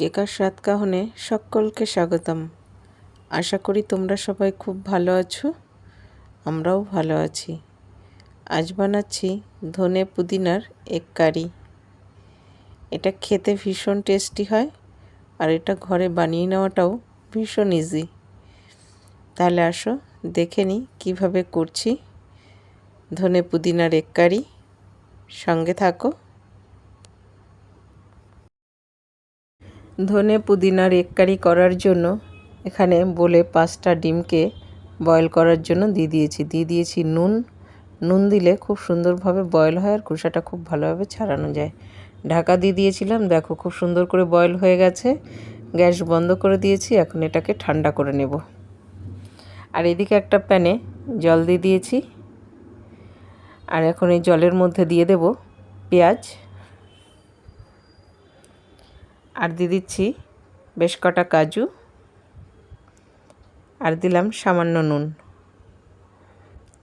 কেকার স্বাদ কাহনে সকলকে স্বাগতম। আশা করি তোমরা সবাই খুব ভালো আছো, আমরাও ভালো আছি। আজ বানাচ্ছি ধনে পুদিনার এক কারি। এটা খেতে ভীষণ টেস্টি হয় আর এটা ঘরে বানিয়ে নেওয়াটাও ভীষণ ইজি তাহলে আসো, দেখে নিই কীভাবে করছি ধনে পুদিনার এক কারি। সঙ্গে থাকো। ধনে পুদিনার এক কারি করার জন্য এখানে বলে পাঁচটা ডিমকে বয়েল করার জন্য দিয়ে দিয়েছি। দিয়ে দিয়েছি নুন। নুন দিলে খুব সুন্দরভাবে বয়েল হয় আর খোসাটা খুব ভালোভাবে ছাড়ানো যায়। ঢাকা দিয়ে দিয়েছিলাম, দেখো খুব সুন্দর করে বয়েল হয়ে গেছে। গ্যাস বন্ধ করে দিয়েছি, এখন এটাকে ঠান্ডা করে নেব। আর এদিকে একটা প্যানে জল দিয়ে দিয়েছি। আর এখন এই জলের মধ্যে দিয়ে দেব পেঁয়াজ। আর দিয়ে দিচ্ছি বেশ কটা কাজু। আর দিলাম সামান্য নুন।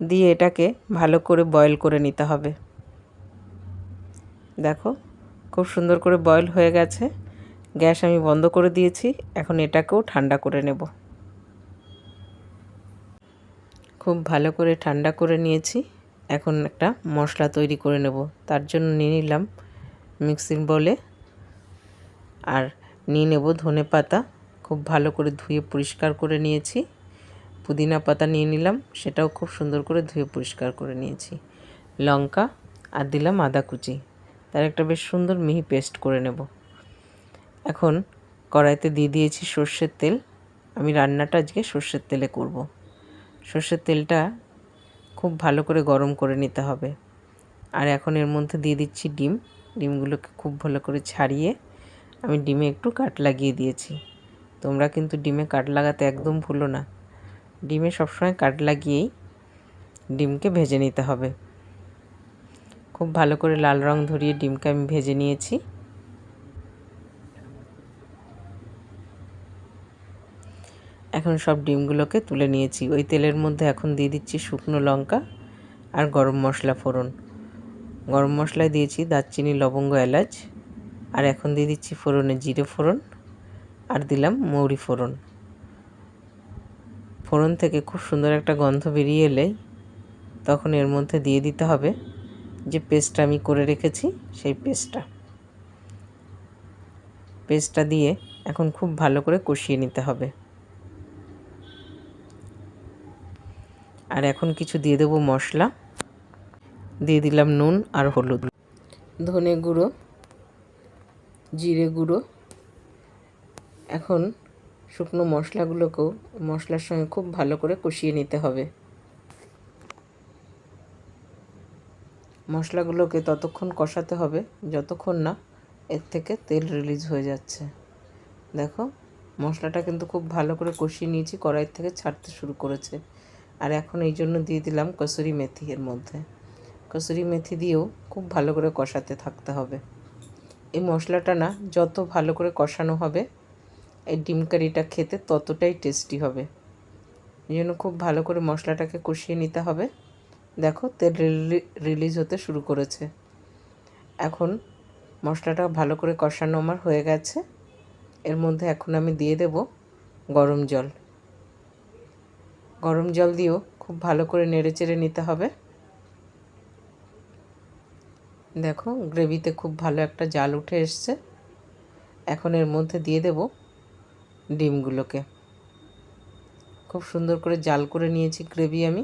দিয়ে এটাকে ভালো করে বয়েল করে নিতে হবে। দেখো, খুব সুন্দর করে বয়েল হয়ে গেছে। গ্যাস আমি বন্ধ করে দিয়েছি, এখন এটাকেও ঠান্ডা করে নেব। খুব ভালো করে ঠান্ডা করে নিয়েছি। এখন একটা মশলা তৈরি করে নেব। তার জন্য নিয়ে নিলাম মিক্সিং বলে আর নিয়ে নেব ধনে পাতা। খুব ভালো করে ধুয়ে পরিষ্কার করে নিয়েছি। পুদিনা পাতা নিয়ে নিলাম, সেটাও খুব সুন্দর করে ধুয়ে পরিষ্কার করে নিয়েছি। লঙ্কা আর দিলাম আদা কুচি। তার একটা বেশ সুন্দর মিহি পেস্ট করে নেব। এখন কড়াইতে দিয়ে দিয়েছি সর্ষের তেল। আমি রান্নাটা আজকে সর্ষের তেলে করব। সর্ষের তেলটা খুব ভালো করে গরম করে নিতে হবে। আর এখন এর মধ্যে দিয়ে দিচ্ছি ডিম। ডিমগুলোকে খুব ভালো করে ছাড়িয়ে আমি ডিমে একটু কাট লাগিয়ে দিয়েছি। তোমরা কিন্তু ডিমে কাট লাগাতে একদম ভুলো না। ডিমে সবসময় কাট লাগিয়েই ডিমকে ভেজে নিতে হবে। খুব ভালো করে লাল রং ধরিয়ে ডিমকে আমি ভেজে নিয়েছি। এখন সব ডিমগুলোকে তুলে নিয়েছি। ওই তেলের মধ্যে এখন দিয়ে দিচ্ছি শুকনো লঙ্কা আর গরম মশলা ফোড়ন। গরম মশলায় দিয়েছি দারচিনি, লবঙ্গ, এলাচ। আর এখন দিয়ে দিচ্ছি ফোড়নে জিরে ফোড়ন আর দিলাম মৌরি ফোড়ন। ফোড়ন থেকে খুব সুন্দর একটা গন্ধ বেরিয়ে এলে তখন এর মধ্যে দিয়ে দিতে হবে যে পেস্টটা আমি করে রেখেছি, সেই পেস্টটা। পেস্টটা দিয়ে এখন খুব ভালো করে কষিয়ে নিতে হবে। আর এখন কিছু দিয়ে দেবো মশলা। দিয়ে দিলাম নুন আর হলুদ। ধনে গুঁড়ো জিরে গুঁড়ো। এখন শুকনো মশলাগুলোকেও মশলার সঙ্গে খুব ভালো করে কষিয়ে নিতে হবে। মশলাগুলোকে ততক্ষণ কষাতে হবে, যতক্ষণ না এর থেকে তেল রিলিজ হয়ে যাচ্ছে। দেখো, মশলাটা কিন্তু খুব ভালো করে কষিয়ে নিয়েছি কড়াই থেকে ছাড়তে শুরু করেছে। আর এখন এই জন্য দিয়ে দিলাম কসুরি মেথি এর মধ্যে। কসুরি মেথি দিয়েও খুব ভালো করে কষাতে থাকতে হবে। এই মশলাটা না যত ভালো করে কষানো হবে, এই ডিম কারিটা খেতে ততটাই টেস্টি হবে। এই জন্য খুব ভালো করে মশলাটাকে কষিয়ে নিতে হবে। দেখো তেল রিলিজ হতে শুরু করেছে। এখন মশলাটা ভালো করে কষানো আমার হয়ে গেছে। এর মধ্যে এখন আমি দিয়ে দেব গরম জল। গরম জল দিয়েও খুব ভালো করে নেড়ে চেড়ে নিতে হবে। দেখো গ্রেভিতে খুব ভালো একটা জাল উঠে এসছে। এখন এর মধ্যে দিয়ে দেব ডিমগুলোকে। খুব সুন্দর করে জাল করে নিয়েছি গ্রেভি আমি।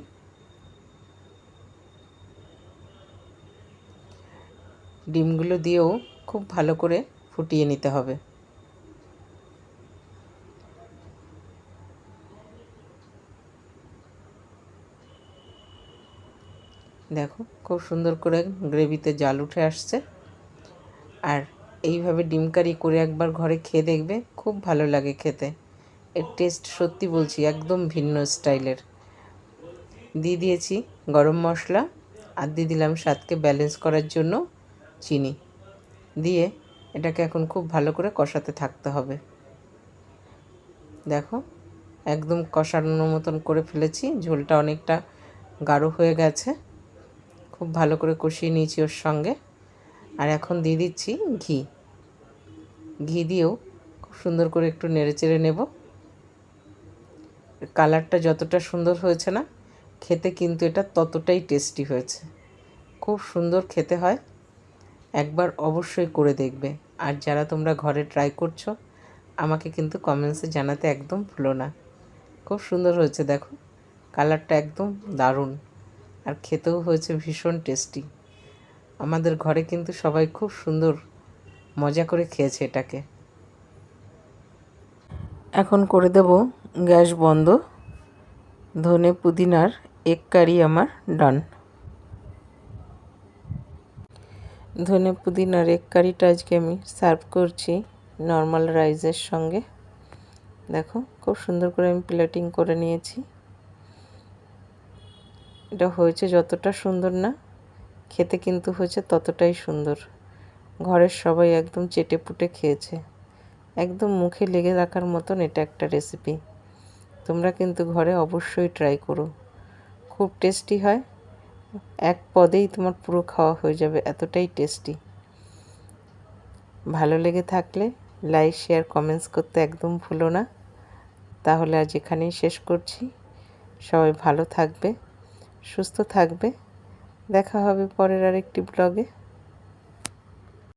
ডিমগুলো দিয়েও খুব ভালো করে ফুটিয়ে নিতে হবে। দেখো, খুব সুন্দর করে গ্রেভিতে জাল উঠে আসছে। আর এইভাবে ডিম কারি করে একবার ঘরে খেয়ে দেখবে, খুব ভালো লাগে খেতে। এর টেস্ট সত্যি বলছি, একদম ভিন্ন স্টাইলের। দিয়ে দিয়েছি গরম মশলা আর দিয়ে দিলাম স্বাদকে ব্যালেন্স করার জন্য চিনি। দিয়ে এটাকে এখন খুব ভালো করে কষাতে থাকতে হবে। দেখো, একদম কষানোর মতন করে ফেলেছি, ঝোলটা অনেকটা গাঢ় হয়ে গেছে। খুব ভালো করে কষিয়ে নিয়েছি ওর সঙ্গে। আর এখন দিয়ে দিচ্ছি ঘি। ঘি দিয়েও খুব সুন্দর করে একটু নেড়ে চেড়ে নেব। কালারটা যতটা সুন্দর হয়েছে না, খেতে কিন্তু এটা ততটাই টেস্টি হয়েছে। খুব সুন্দর খেতে হয়। একবার অবশ্যই করে দেখবে। আর যারা তোমরা ঘরে ট্রাই করছ, আমাকে কিন্তু কমেন্টসে জানাতে একদম ভুলো না। খুব সুন্দর হয়েছে, দেখো। কালারটা একদম দারুণ। আর খেতেও হয়েছে ভীষণ টেস্টি আমাদের ঘরে কিন্তু সবাই খুব সুন্দর মজা করে খেয়েছে এটাকে। এখন করে দেব গ্যাস বন্ধ। ধনে পুদিনার এক কারি আমার ডান। ধনে পুদিনার এক কারিটা আজকে আমি সার্ভ করছি নর্মাল রাইসের সঙ্গে। দেখো, খুব সুন্দর করে আমি প্লেটিং করে নিয়েছি। এটা হয়েছে যতটা সুন্দর না, খেতে কিন্তু হয়েছে ততটাই সুন্দর। ঘরের সবাই একদম চেটে পুটে খেয়েছে। একদম মুখে লেগে রাখার মতন এটা একটা রেসিপি তোমরা কিন্তু ঘরে অবশ্যই ট্রাই করো। খুব টেস্টি হয়। এক পদেই তোমার পুরো খাওয়া হয়ে যাবে, এতটাই টেস্টি ভালো লেগে থাকলে লাইক শেয়ার কমেন্টস করতে একদম ভুলো না। তাহলে আজ এখানেই শেষ করছি। সবাই ভালো থাকবে। সুস্থ থাকবে। দেখা হবে পরের আরেকটি ব্লগে